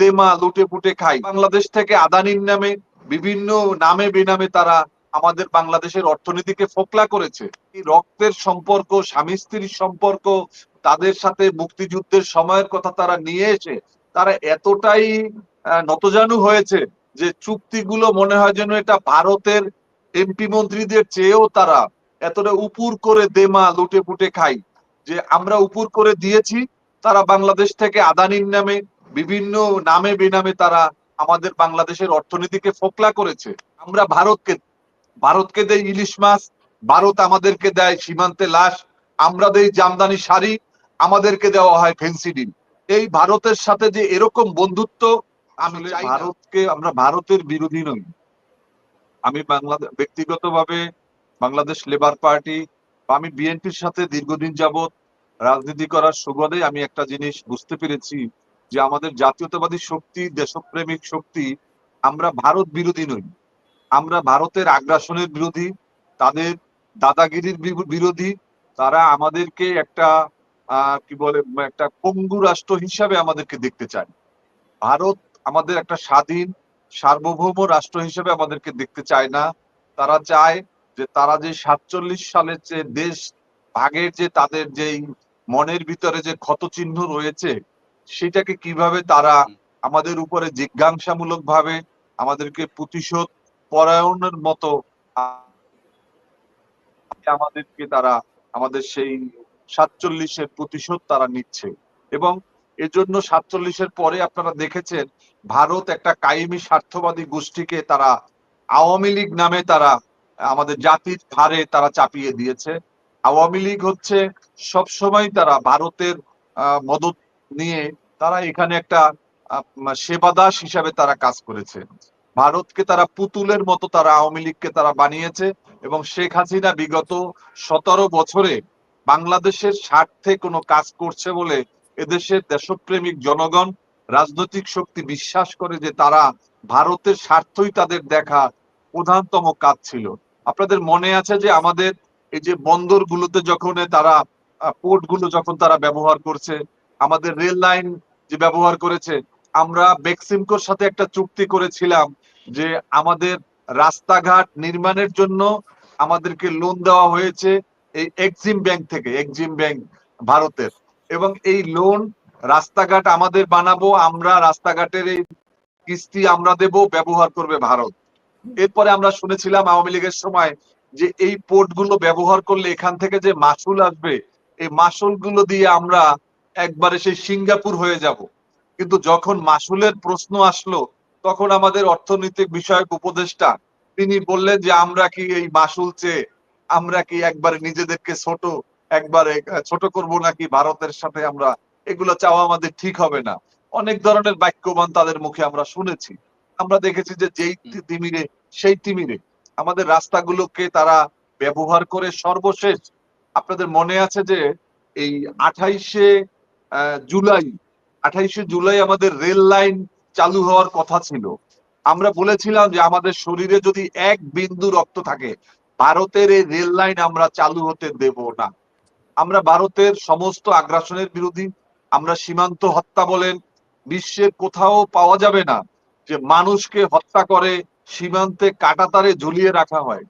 দেমা লুটে পুটে খাই বাংলাদেশ থেকে আদানির নামে, বিভিন্ন নামে বেনামে তারা আমাদের বাংলাদেশের অর্থনীতিকে ফোকলা করেছে। রক্তের সম্পর্ক, স্বামী স্ত্রীর সম্পর্ক, তাদের সাথে মুক্তিযুদ্ধের সময়ের কথা তারা নিয়ে এসে, তারা এতটাই নতজানু হয়েছে যে চুক্তিগুলো মনে হয় যেন এটা ভারতের এমপি মন্ত্রীদের চেয়েও তারা এতটা উপুর করে দেমা লুটে পুটে খাই যে আমরা উপুর করে দিয়েছি, তারা বাংলাদেশ থেকে আদানির নামে বিভিন্ন নামে বেনামে তারা আমাদের বাংলাদেশের অর্থনীতিকে ফোকলা করেছে। আমরা ভারতকে ভারতকে দেয় ইলিশ মাছ ভারত আমাদেরকে দেয় সীমান্তে লাশ আমরা দেই জামদানি শাড়ি আমাদেরকে দেওয়া হয় ফেন্সিডিল এই ভারতের সাথে যে এরকম বন্ধুত্ব আমি ভারতকে আমরা ভারতের বিরোধী নই। আমি বাংলাদেশ ব্যক্তিগতভাবে বাংলাদেশ লেবার পার্টি বা আমি বিএনপির সাথে দীর্ঘদিন যাবৎ রাজনীতি করার সুবাদে আমি একটা জিনিস বুঝতে পেরেছি। যে আমাদের জাতীয়তাবাদী শক্তি, দেশপ্রেমিক শক্তি, আমরা ভারত বিরোধী নই। আমরা ভারতের আগ্রাসনের বিরোধী, তাদের দাদাগিরির বিরোধী, তারা আমাদেরকে একটা কি বলে, একটা পঙ্গু রাষ্ট্র হিসাবে আমাদেরকে দেখতে চায়। ভারত আমাদের একটা স্বাধীন, সার্বভৌম রাষ্ট্র হিসেবে আমাদেরকে দেখতে চায় না। তারা চায় যে তারা যে সাতচল্লিশ সালের যে দেশ ভাগের যে তাদের যেই মনের ভিতরে যে ক্ষত চিহ্ন রয়েছে সেটাকে কীভাবে তারা আমাদের উপরে জিজ্ঞাসামূলক ভাবে আমাদেরকে প্রতিশোধ পরায়ণের মতো আমাদেরকে তারা আমাদের সেই সাতচল্লিশের প্রতিশোধ তারা নিচ্ছে। এবং এজন্য সাতচল্লিশের পরে আপনারা দেখেছেন ভারত একটা কায়েমি স্বার্থবাদী গোষ্ঠীকে তারা আওয়ামী লীগ নামে তারা আমাদের জাতির ধারে তারা চাপিয়ে দিয়েছে। আওয়ামী লীগ হচ্ছে সবসময় তারা ভারতের আহ, মদত নিয়ে তারা এখানে একটা আহ, সেবাদাস হিসাবে তারা কাজ করেছে। ভারতকে তারা পুতুলের মতো তারা আওয়ামী লীগকে তারা বানিয়েছে এবং শেখ হাসিনা বিগত সতেরো বছরে বাংলাদেশের স্বার্থে কোনো কাজ করছে বলে এদেশের দেশপ্রেমিক জনগণ রাজনৈতিক শক্তি বিশ্বাস করে যে তারা ভারতের স্বার্থই তাদের দেখা প্রধানতম কাজ ছিল। আপনাদের মনে আছে যে আমাদের এই যে বন্দরগুলোতে যখন তারা পোর্টগুলো যখন তারা ব্যবহার করছে আমাদের রেল লাইন যে ব্যবহার করেছে, আমরা বেক্সিমকোর সাথে একটা চুক্তি করেছিলাম যে আমাদের রাস্তাঘাট নির্মাণের জন্য আমাদেরকে লোন দেওয়া হয়েছে এই এক্সিম ব্যাংক থেকে এক্সিম ব্যাংক ভারতের। এবং এই লোন রাস্তাঘাট আমাদের বানাবো, আমরা রাস্তাঘাটের এই কিস্তি আমরা দেব, ব্যবহার করবে ভারত। এরপরে আমরা শুনেছিলাম আওয়ামী লীগের সময় যে এই পোর্টগুলো ব্যবহার করলে এখান থেকে যে মাসুল আসবে, এই মাসুলগুলো দিয়ে আমরা একবারে সেই সিঙ্গাপুর হয়ে যাব। কিন্তু যখন মাসুলের প্রশ্ন আসলো তখন আমাদের অর্থনৈতিক বিষয়ক উপদেষ্টা তিনি বললেন যে আমরা কি এই মাসুল চেয়ে আমরা কি একবারে নিজেদেরকে ছোট একবারে ছোট করব নাকি ভারতের সাথে আমরা এগুলো চাওয়া আমাদের ঠিক হবে না। অনেক ধরনের বাক্যবান তাদের মুখে আমরা শুনেছি। আমরা দেখেছি যে যেই তিমিরে সেই তিমিরে আমাদের রাস্তাগুলোকে তারা ব্যবহার করে সর্বশেষ। আপনাদের মনে আছে যে এই আঠাইশে জুলাই, আঠাইশে জুলাই আমাদের রেল লাইন চালু হওয়ার কথা ছিল। আমরা বলেছিলাম যে আমাদের শরীরে যদি এক বিন্দু রক্ত থাকে, ভারতের এই রেল লাইন আমরা চালু হতে দেব না। আমরা ভারতের সমস্ত আগ্রাসনের বিরোধী, আমরা সীমান্ত হত্যা বলেন, বিশ্বের কোথাও পাওয়া যাবে না যে মানুষকে হত্যা করে সীমান্তে কাটাতারে ঝুলিয়ে রাখা হয়।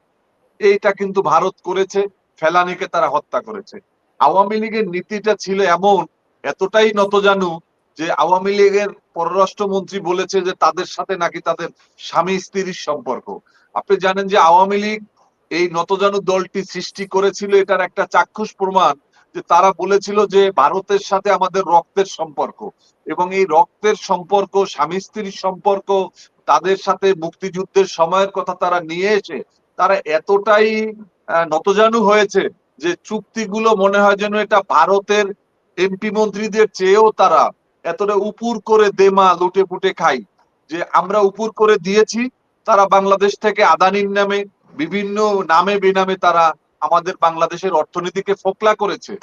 এইটা কিন্তু ভারত করেছে, ফেলানিকে তারা হত্যা করেছে। আওয়ামী লীগের নীতিটা ছিল এমন এতটাই নতজানু যে আওয়ামী লীগের পররাষ্ট্রমন্ত্রী বলেছে যে তাদের সাথে নাকি তাদের স্বামী স্ত্রীর সম্পর্ক। আপনি জানেন যে আওয়ামী লীগ এই নতজানু দলটি সৃষ্টি করেছিল, এটার একটা চাক্ষুষ প্রমাণ যে তারা বলেছিল যে ভারতের সাথে আমাদের রক্তের সম্পর্ক এবং এই রক্তের সম্পর্ক, স্বামী স্ত্রীর সম্পর্ক, তাদের সাথে মুক্তিযুদ্ধের সময়ের কথা তারা নিয়ে এসে তারা এতটাই নতজানু হয়েছে যে চুক্তিগুলো মনে হয় যেন এটা ভারতের এমপি মন্ত্রীদের চেয়েও তারা এতটা উপুর করে দেমা লুটে পুটে খাই যে আমরা উপুর করে দিয়েছি, তারা বাংলাদেশ থেকে আদানির নামে, বিভিন্ন নামে বেনামে তারা আমাদের বাংলাদেশের অর্থনীতিকে ফোকলা করেছে।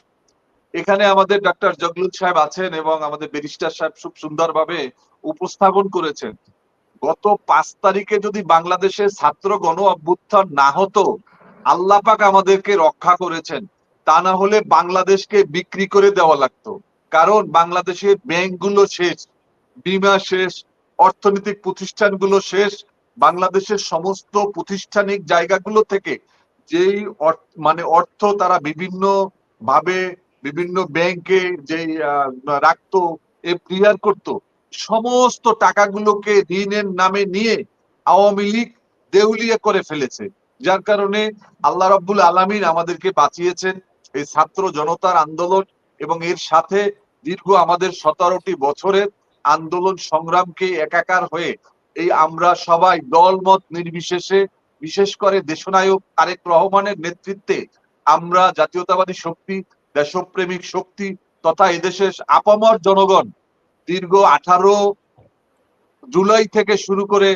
এখানে আমাদের ডক্টর জগলুল সাহেব আছেন এবং আমাদের ব্যারিস্টার সাহেব খুব সুন্দরভাবে উপস্থাপন করেছেন। গত পাঁচ তারিখে যদি বাংলাদেশের ছাত্র গণ অভ্যুত্থান না হতো আল্লাহ পাক আমাদেরকে রক্ষা করেছেন। তা না হলে বাংলাদেশকে বিক্রি করে দেওয়া লাগতো। কারণ বাংলাদেশের ব্যাংকগুলো শেষ বিমা শেষ অর্থনৈতিক প্রতিষ্ঠানগুলো শেষ বাংলাদেশের সমস্ত প্রতিষ্ঠানিক জায়গাগুলো থেকে যেই মানে অর্থ তারা বিভিন্ন ভাবে বিভিন্ন ব্যাংকে আহ, রাখতো ক্লিয়ার করতো সমস্ত টাকাগুলোকে ঋণের নামে নিয়ে আওয়ামী লীগ দেউলিয়া করে ফেলেছে। যার কারণে আল্লাহ রাব্বুল আলামিন আমাদেরকে বাঁচিয়েছেন। এই ছাত্র জনতার আন্দোলন এবং এর সাথে দীর্ঘ আমাদের সতেরোটি বছরের আন্দোলন সংগ্রামকে একাকার হয়ে এই আমরা সবাই দলমত নির্বিশেষে বিশেষ করে দেশনায়ক তারেক রহমানের নেতৃত্বে আমরা জাতীয়তাবাদী শক্তি দেশপ্রেমিক শক্তি তথা এদেশের আপামর জনগণ দীর্ঘ আঠারো জুলাই থেকে শুরু করে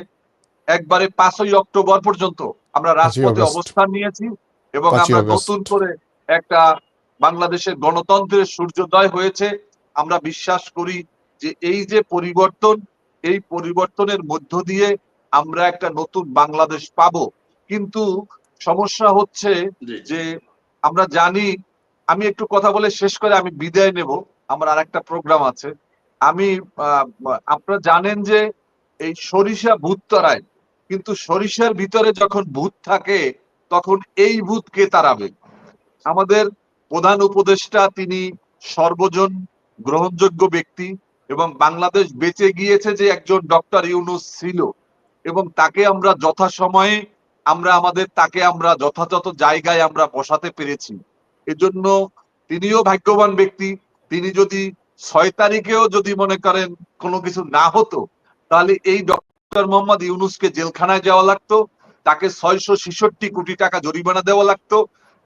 একবারে পাঁচই অক্টোবর পর্যন্ত আমরা রাজপথে অবস্থান নিয়েছি এবং আমরা নতুন করে একটা বাংলাদেশের গণতন্ত্রের সূর্যোদয় হয়েছে। আমরা বিশ্বাস করি যে এই যে পরিবর্তন এই পরিবর্তনের মধ্য দিয়ে আমরা একটা নতুন বাংলাদেশ পাব। কিন্তু সমস্যা হচ্ছে যে আমরা জানি আমি একটু কথা বলে শেষ করে আমি বিদায় নেব। আমার আরেকটা প্রোগ্রাম আছে। আমি আপনারা জানেন যে এই সরিষা ভূত তাড়ায় কিন্তু সরিষার ভিতরে যখন ভূত থাকে তখন এই ভূত কে তাড়াবে। আমাদের প্রধান উপদেষ্টা তিনি সর্বজন গ্রহণযোগ্য ব্যক্তি এবং বাংলাদেশ বেঁচে গিয়েছে যে একজন ডক্টর ইউনুস ছিল। এবং তাকে আমরা যথাসময়ে আমরা আমাদের তাকে আমরা যথাযথ জায়গায় আমরা বসাতে পেরেছি। এজন্য তিনিও ভাগ্যবান ব্যক্তি। তিনি যদি ছয় তারিখেও যদি মনে করেন কোনো কিছু না হতো, তাহলে এই ডক্টর মোহাম্মদ ইউনুসকে জেলখানায় যাওয়া লাগতো, তাকে ছয়শো ছেষট্টি কোটি টাকা জরিমানা দেওয়া লাগতো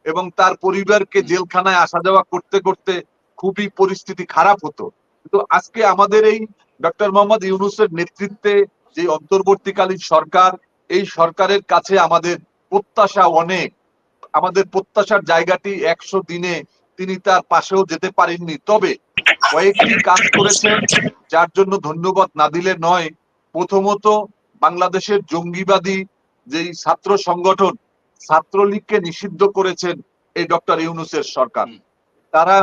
এবং তার পরিবারকে জেলখানায় আসা যাওয়া করতে করতে খুবই পরিস্থিতি খারাপ হতো। কিন্তু আজকে আমাদের এই ডক্টর মোহাম্মদ ইউনুসের নেতৃত্বে যে অন্তর্বর্তীকালীন সরকার এই সরকারের কাছে আমাদের প্রত্যাশা অনেক। আমাদের প্রত্যাশার জায়গাটি একশো দিনে তিনি তার পাশেও যেতে পারেননি। তবে কয়েকটি কাজ করেছেন যার জন্য ধন্যবাদ না দিলে নয়। প্রথমত বাংলাদেশের জঙ্গিবাদী যেই ছাত্র সংগঠন ছাত্রলীগকে নিষিদ্ধ করেছেন এই ডক্টর ইউনুসের সরকার। তারা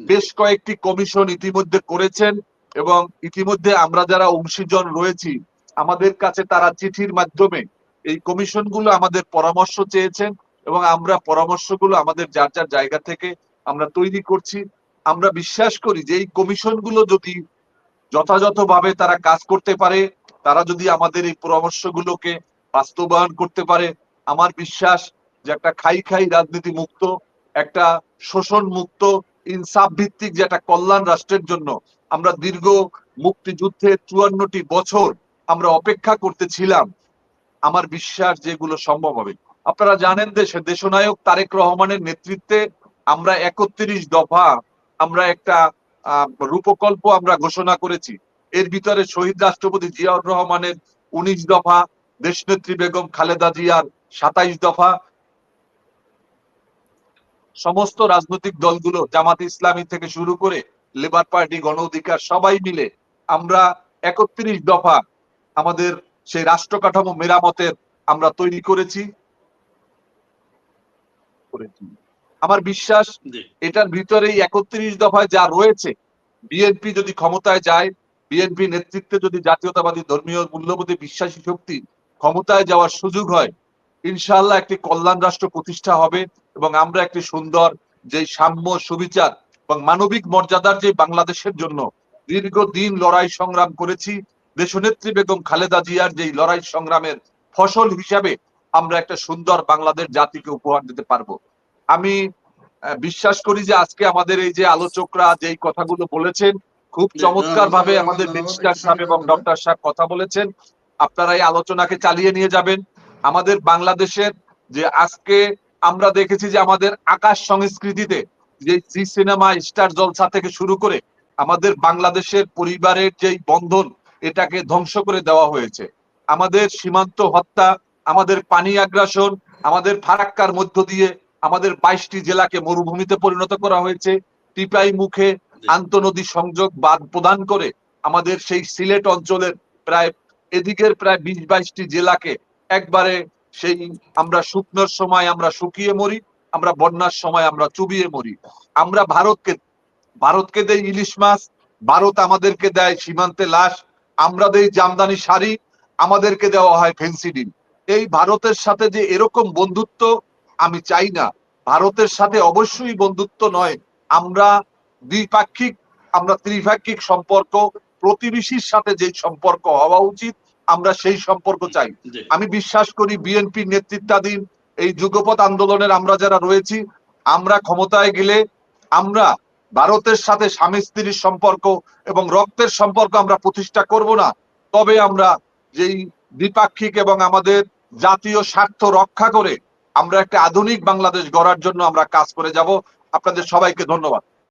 বেশ কয়েকটি কমিশন ইতিমধ্যে করেছেন এবং ইতিমধ্যে আমরা যারা অংশীজন রয়েছি আমাদের কাছে তারা চিঠির মাধ্যমে এই কমিশনগুলো আমাদের পরামর্শ চেয়েছেন এবং আমরা পরামর্শগুলো আমাদের যার যার জায়গা থেকে আমরা তৈরি করছি। আমরা বিশ্বাস করি যে এই কমিশনগুলো যদি যথাযথভাবে তারা কাজ করতে পারে তারা যদি আমাদের এই পরামর্শগুলোকে বাস্তবায়ন করতে পারে আমার বিশ্বাস যে একটা খাই খাই রাজনীতি মুক্ত, একটা শোষণ মুক্ত, ইনসাফ ভিত্তিক যে একটা কল্যাণ রাষ্ট্রের জন্য আমরা দীর্ঘ মুক্তিযুদ্ধের চুয়ান্নটি বছর আমরা অপেক্ষা করতেছিলাম, আমার বিশ্বাস যেগুলো সম্ভব হবে। আপনারা জানেন দেশে দেশনায়ক তারেক রহমানের নেতৃত্বে আমরা একত্রিশ দফা আমরা একটা রূপকল্প আমরা ঘোষণা করেছি। এর ভিতরে শহীদ রাষ্ট্রপতি জিয়াউর রহমানের উনিশ দফা দেশনেত্রী বেগম খালেদা জিয়ার সাতাইশ দফা সমস্ত রাজনৈতিক দলগুলো জামাত ইসলামী থেকে শুরু করে লেবার পার্টি গণ অধিকার সবাই মিলে আমরা একত্রিশ দফা আমাদের সেই রাষ্ট্র কাঠামো মেরামতের আমরা তৈরি করেছি। আমার বিশ্বাস এটার ভিতরে একত্রিশ দফায় যা রয়েছে বিএনপি যদি ক্ষমতায় যায় বিএনপি নেতৃত্বে যদি জাতীয়তাবাদী ধর্মীয় মূল্যবোধে বিশ্বাসী শক্তি ক্ষমতায় যাওয়ার সুযোগ হয় ইনশাআল্লাহ একটি কল্যাণ রাষ্ট্র প্রতিষ্ঠা হবে এবং আমরা একটি সুন্দর যে সাম্য সুবিচার এবং মানবিক মর্যাদার যে বাংলাদেশের জন্য দীর্ঘদিন লড়াই সংগ্রাম করেছি দেশনেত্রী বেগম খালেদা জিয়ার যে লড়াই সংগ্রামের ফসল হিসাবে আমরা একটা সুন্দর বাংলাদেশ জাতিকে উপহার দিতে পারব। আমি বিশ্বাস করি যে আজকে আমাদের এই যে আলোচকরা যেই কথাগুলো বলেছেন খুব চমৎকার ভাবে আমাদের মিনিস্টার সাহেব এবং ডক্টর সাহেব কথা বলেছেন। আপনারা এই আলোচনাকে চালিয়ে নিয়ে যাবেন। আমাদের বাংলাদেশের যে আজকে আমরা দেখেছি যে আমাদের আকাশ সংস্কৃতিতে যে জি সিনেমা স্টার জলসা থেকে শুরু করে আমাদের বাংলাদেশের পরিবারের যেই বন্ধন, এটাকে ধ্বংস করে দেওয়া হয়েছে। আমাদের সীমান্ত হত্যা, আমাদের পানি আগ্রাসন, আমাদের ফারাক্কার মধ্য দিয়ে আমাদের বাইশটি জেলাকে মরুভূমিতে পরিণত করা হয়েছে। টিপাই মুখে আন্তনদী সংযোগ বাদ প্রদান করে আমাদের সেই সিলেট অঞ্চলের প্রায়, এদিকের প্রায় বিশ বাইশটি জেলাকে একবারে সেই আমরা শুকনোর সময় আমরা শুকিয়ে মরি, আমরা বন্যার সময় আমরা চুবিয়ে মরি। আমরা ভারতকে ভারতকে দেয় ইলিশ মাছ, ভারত আমাদেরকে দেয় সীমান্তে লাশ, আমরা দেই জামদানি শাড়ি, আমাদেরকে দেওয়া হয় ফেন্সিডিন এই ভারতের সাথে যে এরকম বন্ধুত্ব আমি চাই না। ভারতের সাথে অবশ্যই বন্ধুত্ব নয়। আমরা দ্বিপাক্ষিক, আমরা ত্রিপাক্ষিক সম্পর্ক, প্রতিবেশীর সাথে যে সম্পর্ক হওয়া উচিত আমরা সেই সম্পর্ক চাই। আমি বিশ্বাস করি বিএনপির নেতৃত্বাধীন এই যুগপৎ আন্দোলনের আমরা যারা রয়েছি আমরা ক্ষমতায় গেলে আমরা ভারতের সাথে স্বামী স্ত্রীর সম্পর্ক এবং রক্তের সম্পর্ক আমরা প্রতিষ্ঠা করব না। তবে আমরা যেই দ্বিপাক্ষিক এবং আমাদের জাতীয় স্বার্থ রক্ষা করে আমরা একটা আধুনিক বাংলাদেশ গড়ার জন্য আমরা কাজ করে যাব। আপনাদের সবাইকে ধন্যবাদ।